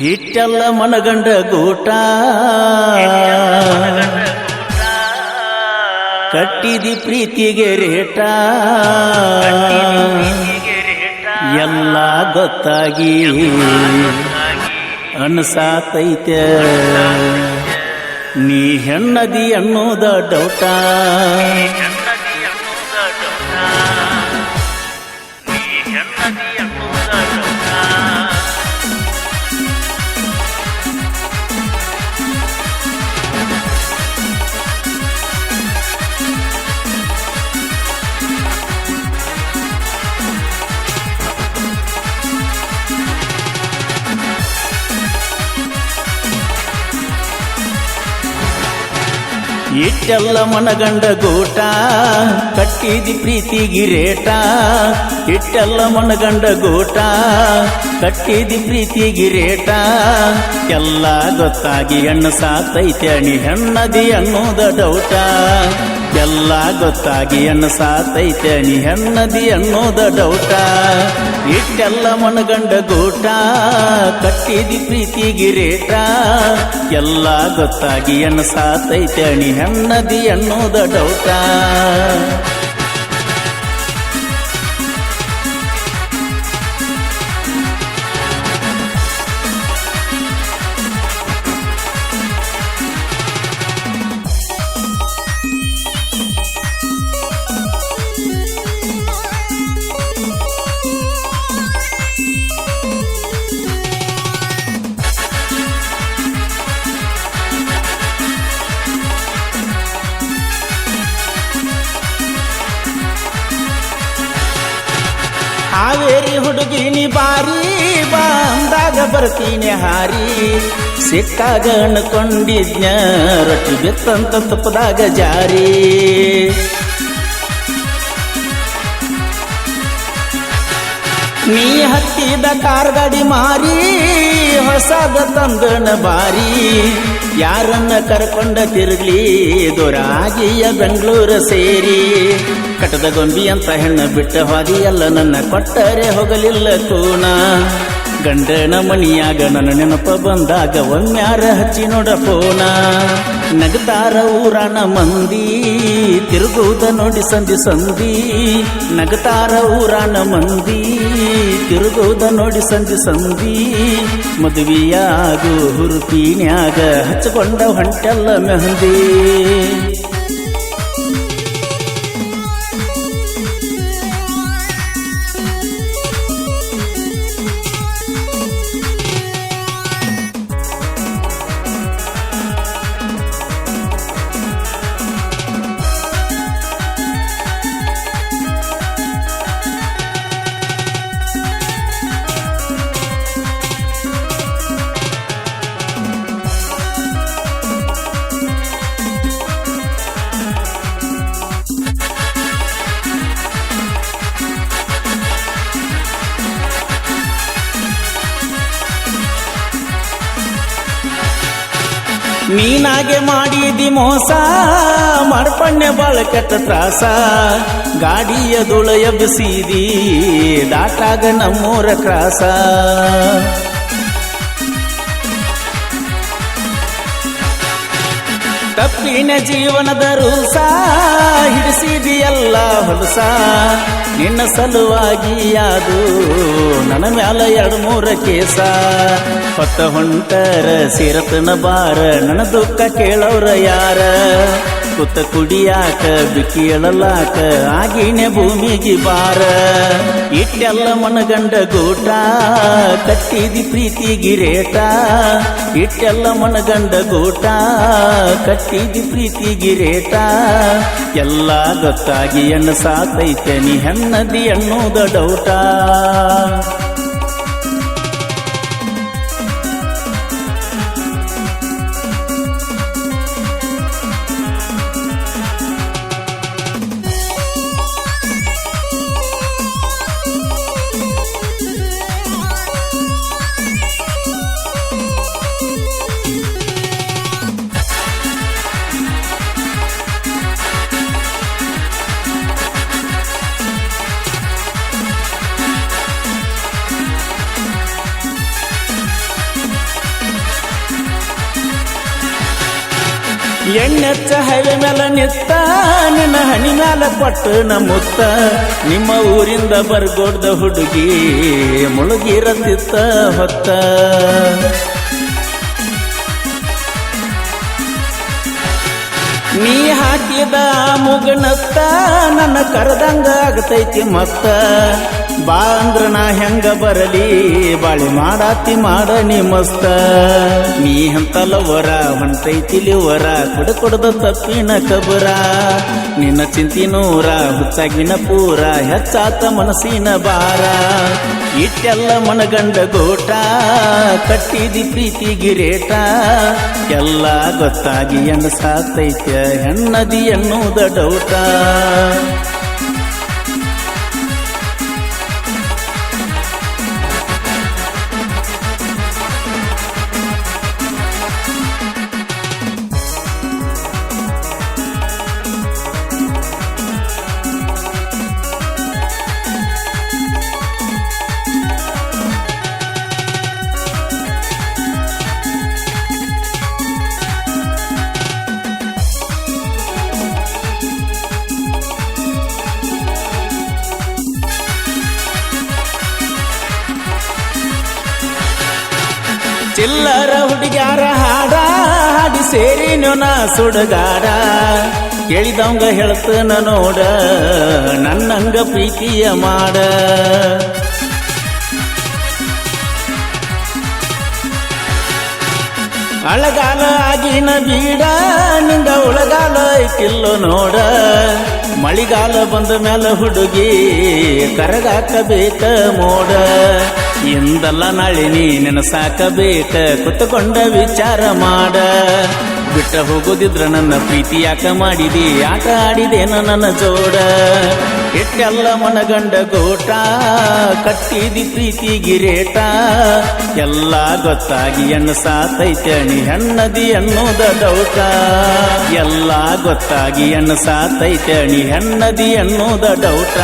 ಇಟ್ಟೆಲ್ಲ ಮನಗಂಡ ಗೂಟ. ಕಟ್ಟಿದಿ ಪ್ರೀತಿಗೆ ರೇಟ. ಎಲ್ಲ ಗೊತ್ತಾಗಿ ಅನ್ಸಾತೈತೆ. ನೀ ಹೆಣ್ಣದಿ ಅನ್ನೋದ ಡೌಟ ಇಟ್ಟೆಲ್ಲ ಮನಗಂಡ ಗೂಟ ಕಟ್ಟಿದಿ ಪ್ರೀತಿ ಗಿರೇಟ ಇಟ್ಟೆಲ್ಲ ಮನಗಂಡ ಗೂಟ ಕಟ್ಟಿದಿ ಪ್ರೀತಿ ಎಲ್ಲ ಗೊತ್ತಾಗಿ ಹೆಣ್ಣು ಸಾತೈತೆ, ಅಣಿ ಹೆಣ್ಣದಿ ಅನ್ನೋದ ಡೌಟ ಎಲ್ಲ ಗೊತ್ತಾಗಿ ಹೆಣ್ಣು ಸಾತೈತೆ, ಅಣಿ ಹೆಣ್ಣದಿ ಅನ್ನೋದ ಡೌಟ ಇಟ್ಟೆಲ್ಲ ಮನಗಂಡ ಗೂಟ ಕಟ್ಟಿದಿ ಪ್ರೀತಿ ಎಲ್ಲ ಗೊತ್ತಾಗಿ ಹೆಣ್ಣು ಸಾತೈತೆ, ಅಣಿ ಹೆಣ್ಣದಿ ಅನ್ನೋದ ಡೌಟ ಹುಡುಗಿನಿ ಬಾರಿ ಬಂದಾಗ ಬರ್ತೀನಿ ಹಾರಿ. ಸಿಕ್ಕಾಗ ಅನ್ಕೊಂಡಿದ್ನ ರೊಟ್ಟಿ ಬಿತ್ತಂತ ತುಪ್ಪದಾಗ ಜಾರಿ. ನೀ ಹತ್ತಿದ ಕಾರ್ ಗಾಡಿ ಮಾರಿ, ಹೊಸದ ತಂದನ ಬಾರಿ. ಯಾರನ್ನ ಕರ್ಕೊಂಡ ತಿರುಗ್ಲಿ, ದೊರಾಗಿಯ ಬೆಂಗಳೂರು ಸೇರಿ. ಕಟದ ಗೊಂಬಿ ಅಂತ ಹೆಣ್ಣು ಬಿಟ್ಟ ಹೋದಿ ಎಲ್ಲ ನನ್ನ ಕೊಟ್ಟರೆ ಹೋಗಲಿಲ್ಲ ಕೂನ. ಗಂಡನ ಮಣಿಯಾಗ ನನ್ನ ನೆನಪ ಬಂದಾಗ ಒಮ್ಮ್ಯಾರ ಹಚ್ಚಿ ನೋಡ ಫೋನ ನಗತಾರ ಊರನ ಮಂದಿ ತಿರುಗುವುದ ನೋಡಿ ಸಂಧಿ ಸಂಧಿ. ನಗತಾರ ಊರನ ಮಂದಿ ತಿರುಗುವುದ ನೋಡಿ ಸಂಧಿ ಸಂಧಿ. ಮದುವೆಯಾಗು ಹುರುಪಿನ್ಯಾಗ ಹಚ್ಚಿಕೊಂಡ ಹೊಂಟೆಲ್ಲ ಮೆಹಂದಿ. ನೀನಾಗೆ ಮಾಡಿದಿ ಮೋಸ ಮಾಡ್ಪಣ್ಣೆ ಬಾಳ ಕೆಟ್ಟ ತ್ರಾಸ. ಗಾಡಿಯ ದುಳ ಬಿಸಿದಿ ದಾಟಾಗ ನಮ್ಮೂರ ಕ್ರಾಸ. ತಪ್ಪಿನ ಜೀವನದ ರೂಸ ಹಿಡಿಸಿದಿಯಲ್ಲ ಹೊಲಸ. ನಿನ್ನ ಸಲುವಾಗಿ ಯಾದು? ನನ್ನ ಮ್ಯಾಲ ಎರಡು ಮೂರ ಕೇಸ. ಹೊತ್ತ ಹೊಂಟರ ಸಿರತನ ಬಾರ ನನ್ನ ದುಃಖ ಕೇಳೋರ ಯಾರ? ಕುತ್ತ ಕುಡಿಯಾಕ, ಬಿಕ್ಕಿ ಎಳಲಾಕ, ಆಗಿನ ಭೂಮಿಗೆ ಬಾರ. ಇಟ್ಟೆಲ್ಲ ಮನಗಂಡ ಗೂಟ, ಕಟ್ಟಿದಿ ಪ್ರೀತಿ ರೇಟ. ಇಟ್ಟೆಲ್ಲ ಮನಗಂಡ ಗೂಟ, ಕಟ್ಟಿದಿ ಪ್ರೀತಿ ರೇಟ. ಎಲ್ಲ ಗೊತ್ತಾಗಿ ಎಣ್ಣ ಸಾತೈತೆ, ನೀ ಹೆಣ್ಣದಿ ಅನ್ನೋದ ಎಣ್ಣೆಚ್ಚ ಹೈವೆ ಮೇಲೆ ನಿತ್ತ, ನಿನ್ನ ಹಣಿ ಮ್ಯಾಲ ಕೊಟ್ಟು ನಮ್ಮುತ್ತ ನಿಮ್ಮ ಊರಿಂದ ಬರ್ಗೋಡ್ದ ಹುಡುಗಿ ಮುಳುಗಿರಂದಿತ್ತ ಹೊತ್ತ. ನೀ ಹಾಕಿದ ಮುಗನತ್ತ, ನನ್ನ ಕರೆದಂಗ ಆಗತೈತಿ ಮತ್ತ. ಬಾ ಅಂದ್ರ ನಾ ಹೆಂಗ ಬರಲಿ, ಬಾಳಿ ಮಾಡಾತಿ ಮಾಡ ನೀ ಮಸ್ತ. ನೀ ಹಂತಲವರ ಹೊರ ಕುಡ ಕೊಡದ ತಪ್ಪಿನ ಕಬರ. ನಿನ್ನ ಚಿಂತಿ ನೂರ, ಹುಚ್ಚಾಗಿನ ಪೂರ, ಹೆಚ್ಚಾತ ಮನಸ್ಸಿನ ಬಾರ ಇಟ್ಟೆಲ್ಲ ಮನಗಂಡ ಗೋಟ, ಕಟ್ಟಿದಿ ಪ್ರೀತಿ ಗಿರೇಟ. ಎಲ್ಲ ಗೊತ್ತಾಗಿ ಎಣ್ಣ ಸಾತೈತ್ಯ ಹೆಣ್ಣದಿ ಎನ್ನುವುದ ಡೌಟ. ಚಿಲ್ಲರ ಹುಡುಗ್ಯಾರ ಹಾಡ ಹಾಡಿ ಸೇರಿ ನೊನ ಸುಡಗಾಡ ಕೇಳಿದವಂಗ ಹೇಳ್ತನ ನೋಡ, ನನ್ನಂಗ ಪ್ರೀತಿಯ ಮಾಡ. ಅಳಗಾಲ ಆಗಿನ ಬೀಡ ನಿಂಗ ಉಳಗಾಲ ಐತಿಲ್ಲೋ ನೋಡ. ಮಳಿಗಾಲ ಬಂದ ಮ್ಯಾಲ ಹುಡುಗಿ ಕರಗಾಕಬೇಕ ಮೋಡ. ಇಂದಲ್ಲ ನಾಳೆ ನೀ ನೆನಸಾಕಬೇಕ ಕುತ್ತುಕೊಂಡ ವಿಚಾರ ಮಾಡ. ಬಿಟ್ಟ ಹೋಗೋದಿದ್ರ ನನ್ನ ಪ್ರೀತಿ ಯಾಕ ಮಾಡಿದಿ? ಆಟ ಆಡಿದೇನ ನನ್ನ ಜೋಡ? ಎಟ್ಟೆಲ್ಲ ಮನಗಂಡ ಗೋಟ, ಕಟ್ಟಿದಿ ಪ್ರೀತಿ ಗಿರೇಟ ಎಲ್ಲ ಗೊತ್ತಾಗಿ ಎಣ್ಣ ಸಾತೈತಣಿ ಹೆಣ್ಣದಿ ಅನ್ನೋದ ಡೌಟ ಎಲ್ಲ ಗೊತ್ತಾಗಿ ಎಣ್ಣ ಸಾತೈತಣಿ ಹೆಣ್ಣದಿ ಅನ್ನೋದ ಡೌಟ